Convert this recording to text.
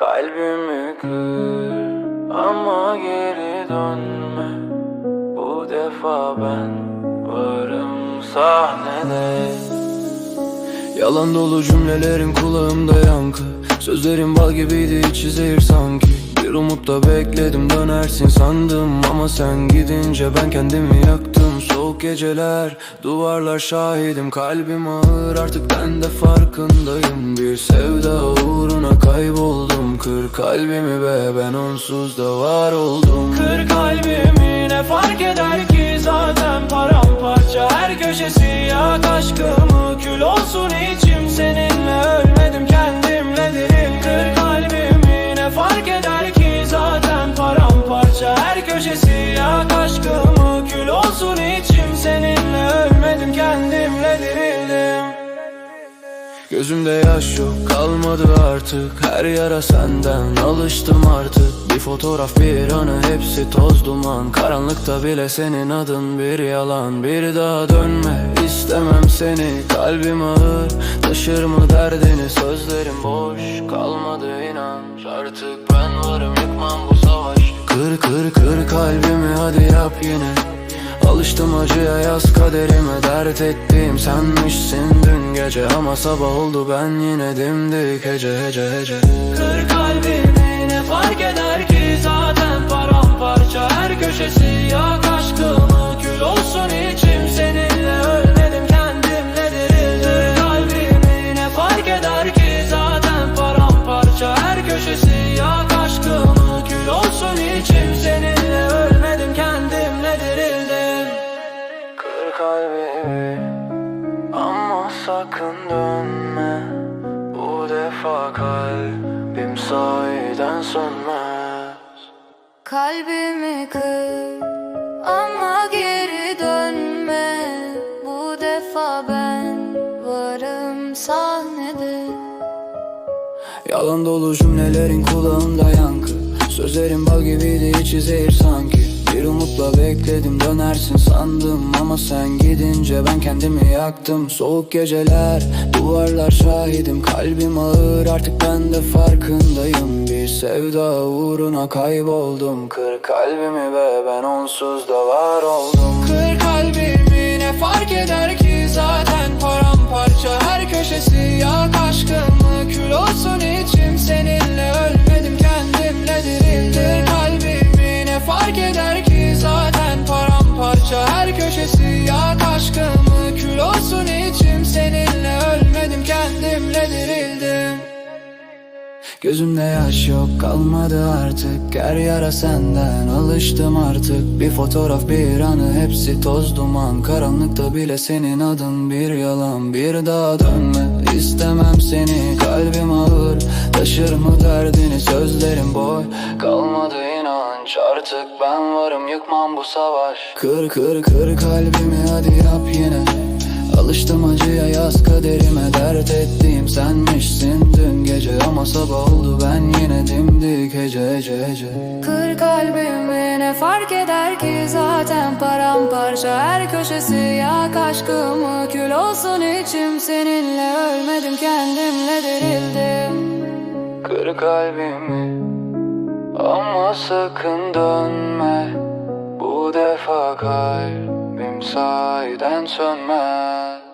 Kalbimi kır ama geri dönme. Bu defa ben varım sahnede. Yalan dolu cümlelerin kulağımda yankı. Sözlerin bal gibiydi içi zehir sanki. Bir umutla bekledim dönersin sandım. Ama sen gidince ben kendimi yaktım. Soğuk geceler, duvarlar şahidim. Kalbim ağır artık ben de farkındayım. Bir sevda uğruna kalbimi be ben onsuz da var oldum. Kır kalbimi ne fark eder ki? Zaten paramparça her köşesi yak aşkımı. Kül olsun içim seninle ölmedim kendimle derim Kır kalbimi ne fark eder ki? Zaten paramparça her köşesi yak aşkımı. Kül olsun içim seninle ölmedim kendimle Gözümde yaş yok kalmadı artık. Her yara senden alıştım artık. Bir fotoğraf bir anı hepsi toz duman. Karanlıkta bile senin adın bir yalan. Bir daha dönme istemem seni. Kalbim ağır taşır mı derdini? Sözlerim boş kalmadı inanç. Artık ben varım yıkmam bu savaş. Kır kır kır kalbimi hadi yap yine Alıştım acıya yaz kaderime dert ettiğim senmişsin dün gece. Ama sabah oldu ben yine dimdik. Hece hece hece. Kır kalbimi ne fark eder ki? Zaten paramparça her köşesi yak defa kalbim sahiden sönmez. Kalbimi kır ama geri dönme. Bu defa ben varım sahnede. Yalan dolu cümlelerin kulağımda yankı. Sözlerin bal gibiydi içi zehir sanki Bekledim dönersin sandım. Ama sen gidince ben kendimi yaktım. Soğuk geceler, duvarlar şahidim. Kalbim ağır artık ben de farkındayım. Bir sevda uğruna kayboldum. Kır kalbimi be ben onsuz da kendimle dirildim. Gözümde yaş yok kalmadı artık. Her yara senden alıştım artık. Bir fotoğraf bir anı hepsi toz duman. Karanlıkta bile senin adın bir yalan. Bir daha dönme istemem seni. Kalbim ağır taşır mı derdini? Sözlerim boy kalmadı inanç. Artık ben varım yıkmam bu savaş. Kır kır kır kalbimi hadi yap yine. Alıştım ne fark eder ki zaten paramparça. Her köşesi yak aşkımı Kül olsun içim. Seninle ölmedim kendimle dirildim Kır kalbimi ama sakın dönme. Bu defa kalbim sahiden sönmez